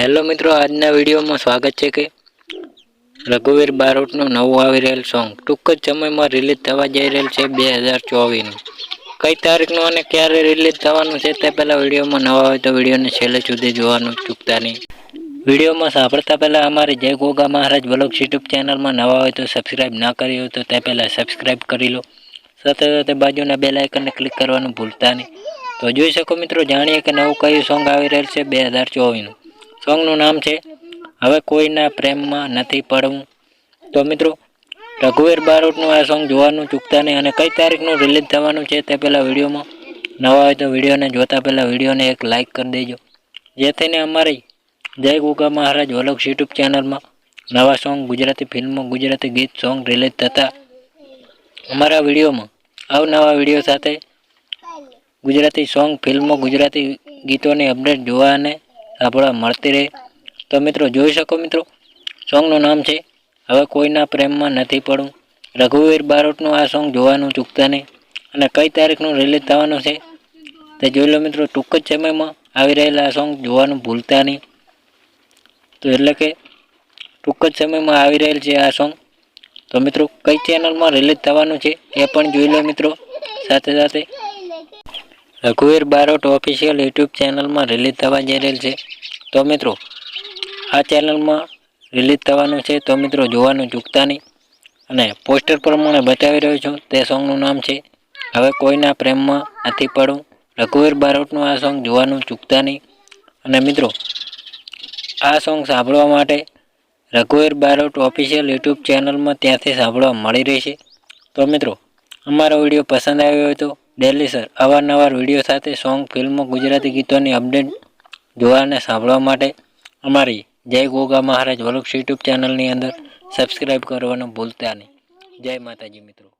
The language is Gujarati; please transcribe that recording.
હેલો મિત્રો, આજના વિડીયોમાં સ્વાગત છે કે રઘુવીર બારોટનું નવું આવી રહેલ સોંગ. ટૂંક જ સમયમાં રિલીઝ થવા જઈ રહેલ છે બે હજાર ચોવીસનું. કઈ તારીખનું અને ક્યારે રિલીઝ થવાનું છે તે પહેલાં વિડીયોમાં નવા હોય તો વિડીયોને છેલ્લે સુધી જોવાનું ચૂકતા નહીં. વિડીયોમાં સાંભળતા પહેલાં અમારી જય ગોગા મહારાજ બ્લોગ યુટ્યુબ ચેનલમાં નવા હોય તો સબસ્ક્રાઈબ ના કરી હોય તો તે પહેલાં સબસ્ક્રાઈબ કરી લો. સાથે સાથે બાજુના બે લાઇકનને ક્લિક કરવાનું ભૂલતા નહીં. તો જોઈ શકો મિત્રો, જાણીએ કે નવું કયું સોંગ આવી રહેલ છે બે હજાર ચોવીસનું. સોંગનું નામ છે, હવે કોઈના પ્રેમમાં નથી પડવું. તો મિત્રો, રઘુવીર બારોટનું આ સોંગ જોવાનું ચૂકતા નહીં અને કઈ તારીખનું રિલીઝ થવાનું છે તે પહેલાં વિડીયોમાં નવા હોય તો વિડીયોને જોતા પહેલાં વિડીયોને એક લાઇક કરી દેજો. જેથીને અમારી જય ગોગા મહારાજ વલોક્સ યુટ્યુબ ચેનલમાં નવા સોંગ, ગુજરાતી ફિલ્મો ગુજરાતી ગીત, સોંગ રિલીઝ થતા અમારા વિડીયોમાં અવનવા વીડિયો સાથે ગુજરાતી સોંગ ફિલ્મો ગુજરાતી ગીતોની અપડેટ જોવા અને સાંભળવા મળતી રહે. તો મિત્રો જોઈ શકો મિત્રો, સોંગનું નામ છે, હવે કોઈના પ્રેમમાં નથી પડવું. રઘુવીર બારોટનું આ સોંગ જોવાનું ચૂકતા નહીં. અને કઈ તારીખનું રિલીઝ થવાનું છે, તે જોઈ લો મિત્રો, ટૂંક જ સમયમાં આવી રહેલા આ સોંગ જોવાનું ભૂલતા નહીં. તો એટલે કે, ટૂંક જ સમયમાં આવી રહેલ છે આ સોંગ. તો મિત્રો, કઈ ચેનલમાં રિલીઝ થવાનું છે, એ પણ જોઈ લો મિત્રો, સાથે સાથે. રઘુવીર બારોટ ઓફિશિયલ યુટ્યુબ ચેનલમાં રિલીઝ થવા જઈ રહેલ છે. તો મિત્રો, આ ચેનલમાં રિલીઝ થવાનું છે. તો મિત્રો, જોવાનું ચૂકતા નહીં. અને પોસ્ટર પ્રમાણે બતાવી રહ્યો છું. તે સોંગનું નામ છે. હવે કોઈના પ્રેમમાં નથી પડવું. રઘુવીર બારોટનું આ સોંગ જોવાનું ચૂકતા નહીં. અને મિત્રો, આ સોંગ સાંભળવા માટે રઘુવીર બારોટ ઓફિશિયલ યુટ્યુબ ચેનલમાં ત્યાંથી સાંભળવા મળી રહેશે. તો મિત્રો, અમારો વીડિયો પસંદ આવ્યો હોય તો ડેલી, સર. અવારનવાર વીડિયો સાથે સોંગ, ફિલ્મો, ગુજરાતી ગીતોની અપડેટ જોવા અને સાંભળવા માટે અમારી જય ગોગા મહારાજ વલુક્ષ યુટ્યુબ ચેનલની અંદર સબસ્ક્રાઈબ કરવાનું ભૂલતા નહીં. જય માતાજી, મિત્રો.